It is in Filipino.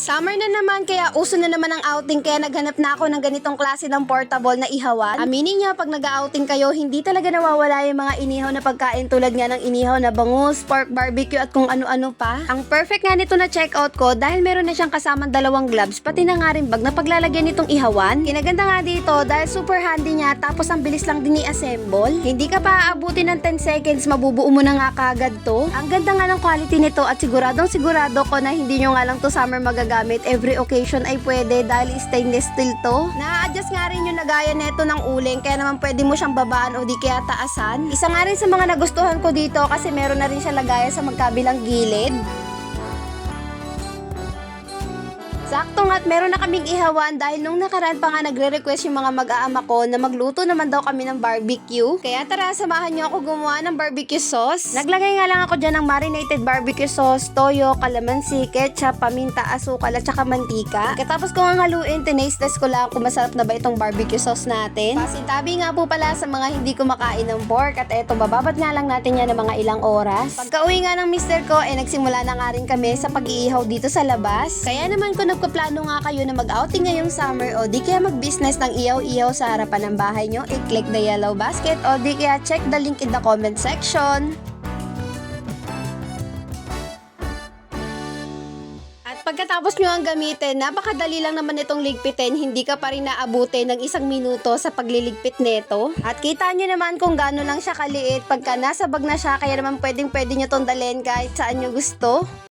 Summer na naman kaya uso na naman ang outing kaya naghanap na ako ng ganitong klase ng portable na ihawan. Aminin niyo pag nag-outing kayo hindi talaga nawawala yung mga inihaw na pagkain tulad nga ng inihaw na bangus, pork barbecue at kung ano-ano pa. Ang perfect nga nito na checkout ko dahil meron na siyang kasamang dalawang gloves pati na nga rin bag na paglalagyan nitong ihawan. Kinaganda nga dito dahil super handy niya tapos ang bilis lang din i-assemble. Hindi ka pa aabuti ng 10 seconds mabubuo mo na nga kagad to. Ang ganda nga ng quality nito at siguradong sigurado ko na hindi nyo nga lang to summer magagamit. Every occasion ay pwede dahil stainless steel to. Na-adjust nga rin yung lagayan neto ng uling kaya naman pwede mo siyang babaan o di kaya taasan. Isa nga rin sa mga nagustuhan ko dito kasi meron na rin siya lagayan sa magkabilang gilid. Sakto nga't meron na kaming ihawan dahil nung nakaraan pa nga nagre-request yung mga mag-aama ko na magluto naman daw kami ng barbecue. Kaya tara, samahan nyo ako gumawa ng barbecue sauce. Naglagay nga lang ako dyan ng marinated barbecue sauce, toyo, kalamansi, ketchup, paminta, asukal at saka mantika. Katapos ko nga haluin, tinaste ko lang kung masarap na ba itong barbecue sauce natin. Pasintabi nga po pala sa mga hindi kumakain ng pork at eto, bababad nga lang natin yan ng mga ilang oras. Pagka uwi nga ng mister ko, eh nagsimula na nga rin kami sa pag-iihaw dito sa labas. Kaya naman kung nagpaplano nga kayo na mag-outing ngayong summer o di kaya mag-business ng iyaw-iyaw sa harapan ng bahay nyo, i-click the yellow basket o di kaya check the link in the comment section. At pagkatapos nyo ang gamitin, napakadali lang naman itong ligpitin, hindi ka pa rin naabutin ng isang minuto sa pagliligpit nito. At kita nyo naman kung gaano lang siya kaliit pagka nasa bag na siya, kaya naman pwedeng pwede nyo tong dalhin kahit saan nyo gusto.